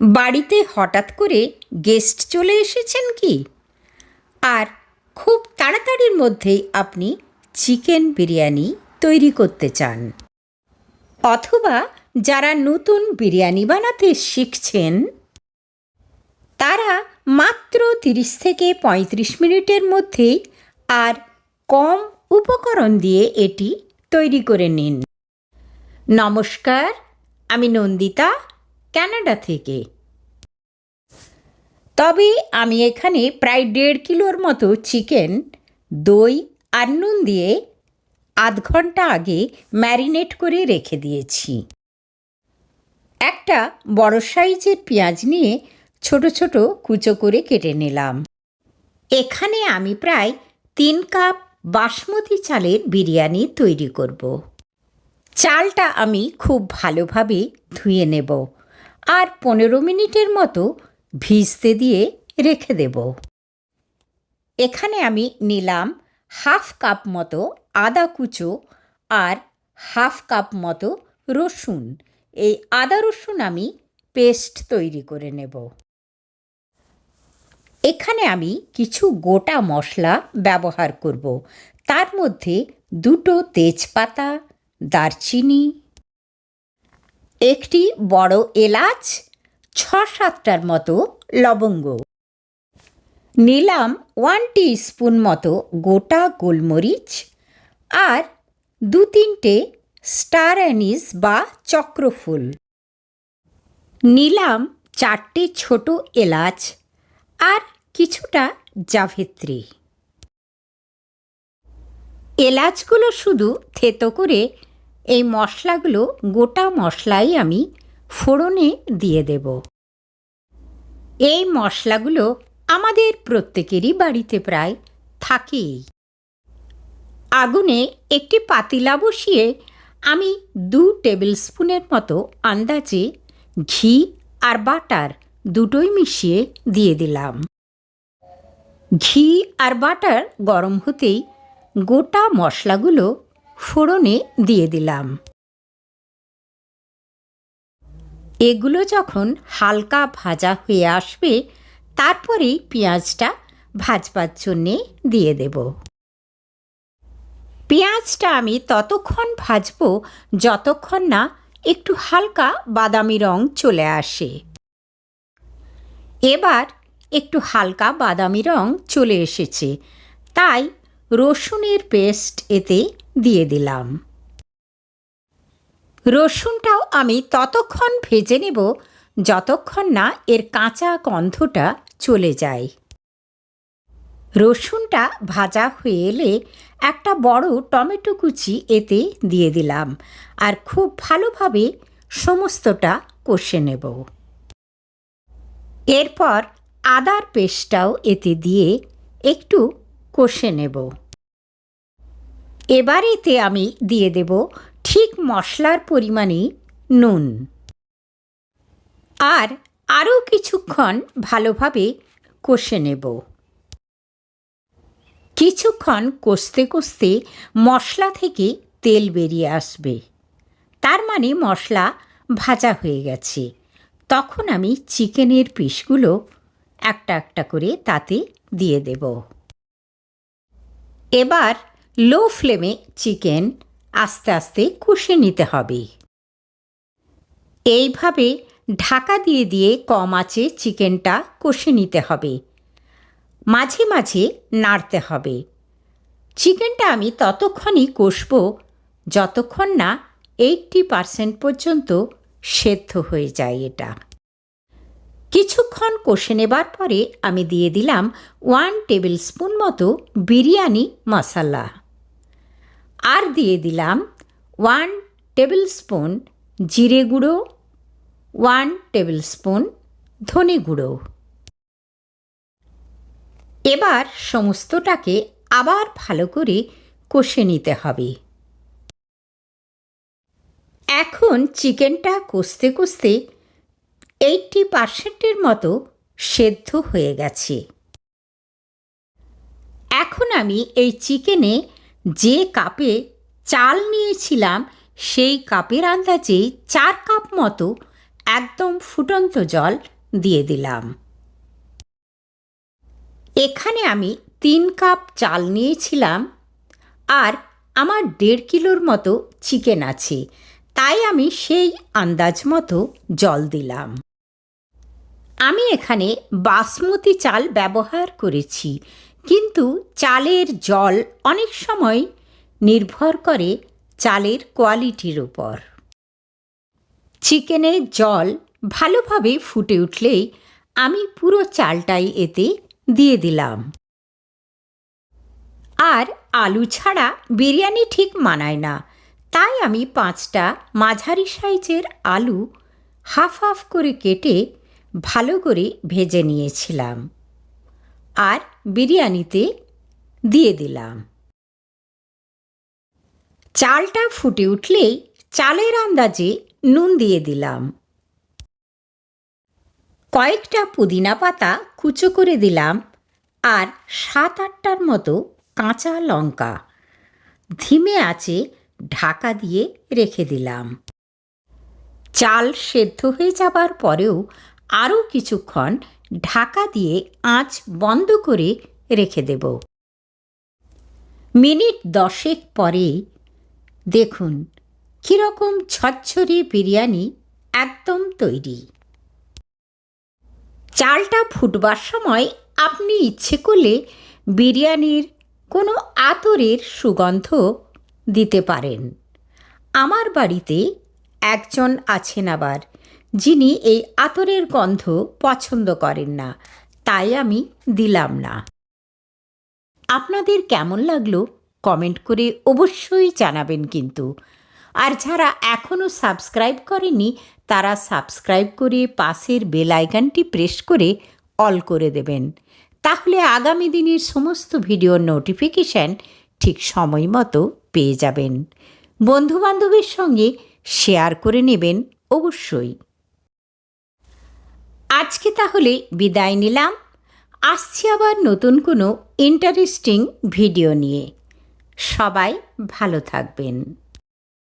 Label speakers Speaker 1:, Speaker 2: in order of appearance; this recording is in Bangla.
Speaker 1: বাড়িতে হঠাৎ করে গেস্ট চলে এসেছেন কি? আর খুব তাড়াতাড়ির মধ্যেই আপনি চিকেন বিরিয়ানি তৈরি করতে চান। অথবা যারা নতুন বিরিয়ানি বানাতে শিখছেন, তারা মাত্র তিরিশ থেকে পঁয়ত্রিশ মিনিটের মধ্যেই আর কম উপকরণ দিয়ে এটি তৈরি করে নিন। নমস্কার, আমি নন্দিতা কানাডা থেকে। তবে আমি এখানে প্রায় দেড় কিলোর মতো চিকেন, দই আর নুন দিয়ে আধ ঘণ্টা আগে ম্যারিনেট করে রেখে দিয়েছি। একটা বড় সাইজের পেঁয়াজ নিয়ে ছোট ছোট কুচো করে কেটে নিলাম। এখানে আমি প্রায় তিন কাপ বাসমতি চালের বিরিয়ানি তৈরি করব। চালটা আমি খুব ভালোভাবে ধুয়ে নেব। আর পনেরো মিনিটের মতো ভিজতে দিয়ে রেখে দেব। এখানে আমি নিলাম হাফ কাপ মতো আদা কুচো আর হাফ কাপ মতো রসুন। এই আদা রসুন আমি পেস্ট তৈরি করে নেব। এখানে আমি কিছু গোটা মশলা ব্যবহার করব। তার মধ্যে দুটো তেজপাতা, দারচিনি একটি বড় এলাচ ছ সাতটার মতো লবঙ্গ। নিলাম ওয়ান স্পুন মতো গোটা গোলমরিচ আর দু তিনটে স্টার অ্যানিস বা চক্রফুল। নিলাম চারটে ছোট এলাচ আর কিছুটা জাভেত্রী। এলাচগুলো শুধু থেতো করে এই মশলাগুলো গোটা মশলাই আমি ফোড়নে দিয়ে দেব। এই মশলাগুলো আমাদের প্রত্যেকেরই বাড়িতে প্রায় থাকেই। আগুনে একটি পাতিলা বসিয়ে আমি দু টেবিল স্পুনের মতো আন্দাজে ঘি আর বাটার দুটোই মিশিয়ে দিয়ে দিলাম। ঘি আর বাটার গরম হতেই গোটা মশলাগুলো ফোড়নে দিয়ে দিলাম। এগুলো যখন হালকা ভাজা হয়ে আসবে, তারপরেই পেঁয়াজটা ভাজবার জন্যে দিয়ে দেব। পেঁয়াজটা আমি ততক্ষণ ভাজবো যতক্ষণ না একটু হালকা বাদামি রং চলে আসে। এবার একটু হালকা বাদামি রং চলে এসেছে, তাই রসুনের পেস্ট এতে দিয়ে দিলাম। রসুনটাও আমি ততক্ষণ ভেজে নেব যতক্ষণ না এর কাঁচা গন্ধটা চলে যায়। রসুনটা ভাজা হয়ে এলে একটা বড় টমেটো কুচি এতে দিয়ে দিলাম আর খুব ভালোভাবে সমস্তটা কষে নেব। এরপর আদার পেস্টটাও এতে দিয়ে একটু কষে নেব। এবার এতে আমি দিয়ে দেব ঠিক মশলার পরিমাণে নুন। আর আরও কিছুক্ষণ ভালোভাবে কষে নেব। কিছুক্ষণ কষতে কষতে মশলা থেকে তেল বেরিয়ে আসবে। তার মানে মশলা ভাজা হয়ে গেছে। তখন আমি চিকেনের পিসগুলো একটা একটা করে তাতে দিয়ে দেব। এবার লো ফ্লেমে চিকেন আস্তে আস্তে কষে নিতে হবে। এইভাবে ঢাকা দিয়ে দিয়ে কম আঁচে চিকেনটা কষে নিতে হবে। মাঝে মাঝে নাড়তে হবে। চিকেনটা আমি ততক্ষণই কষব যতক্ষণ না এইটটি পারসেন্ট পর্যন্ত সেদ্ধ হয়ে যায় এটা। কিছুক্ষণ কষে নেবার পরে আমি দিয়ে দিলাম ওয়ান টেবিল স্পুন মতো বিরিয়ানি মশলা। আর দিয়ে দিলাম ওয়ান টেবিল স্পুন জিরে গুঁড়ো ওয়ান টেবিল স্পুন ধনে গুঁড়ো। এবার সমস্তটাকে আবার ভালো করে কষে নিতে হবে। এখন চিকেনটা কষতে কষতে এইটটি পার্সেন্টের মতো সেদ্ধ হয়ে গেছে। এখন আমি এই চিকেনে যে কাপে চাল নিয়েছিলাম, সেই কাপের আন্দাজে চার কাপ মতো একদম ফুটন্ত জল দিয়ে দিলাম। এখানে আমি তিন কাপ চাল নিয়েছিলাম আর আমার দেড় কিলোর মতো চিকেন আছে, তাই আমি সেই আন্দাজ মতো জল দিলাম। আমি এখানে বাসমতি চাল ব্যবহার করেছি কিন্তু চালের জল অনেক সময় নির্ভর করে চালের কোয়ালিটির উপর। চিকেনের জল ভালোভাবে ফুটে উঠলেই আমি পুরো চালটাই এতে দিয়ে দিলাম। আর আলু ছাড়া বিরিয়ানি ঠিক মানায় না, তাই আমি পাঁচটা মাঝারি সাইজের আলু হাফ হাফ করে কেটে ভালো করে ভেজে নিয়েছিলাম। আর বিরিয়ানিতে দিয়ে দিলাম। চালটা ফুটে উঠলেই চালের আন্দাজে নুন দিয়ে দিলাম। কয়েকটা পুদিনা পাতা কুচো করে দিলাম আর সাত আটটার মতো কাঁচা লঙ্কা। ধিমে আছে ঢাকা দিয়ে রেখে দিলাম। চাল সেদ্ধ হয়ে যাবার পরেও আরও কিছুক্ষণ ঢাকা দিয়ে আঁচ বন্ধ করে রেখে দেব। মিনিট দশেক পরে দেখুন কীরকম ঝরঝরে বিরিয়ানি একদম তৈরি। চালটা ফুটবার সময় আপনি ইচ্ছে করলে বিরিয়ানির কোনো আতরের সুগন্ধ দিতে পারেন। আমার বাড়িতে একজন আছেন আবার। যিনি এই আতরের গন্ধ পছন্দ করেন না। তাই আমি দিলাম না। আপনাদের কেমন লাগল কমেন্ট করে অবশ্যই জানাবেন কিন্তু। আর যারা এখনও সাবস্ক্রাইব করেনি তারা সাবস্ক্রাইব করে পাশের বেল আইকনটি প্রেস করে অল করে দেবেন। তাহলে আগামী দিনের সমস্ত ভিডিওর নোটিফিকেশান ঠিক সময় মতো পেয়ে যাবেন। বন্ধুবান্ধবের সঙ্গে শেয়ার করে নেবেন অবশ্যই। আজকে তাহলে বিদায় নিলাম। আসছি আবার নতুন কোনো ইন্টারেস্টিং ভিডিও নিয়ে। সবাই ভালো থাকবেন।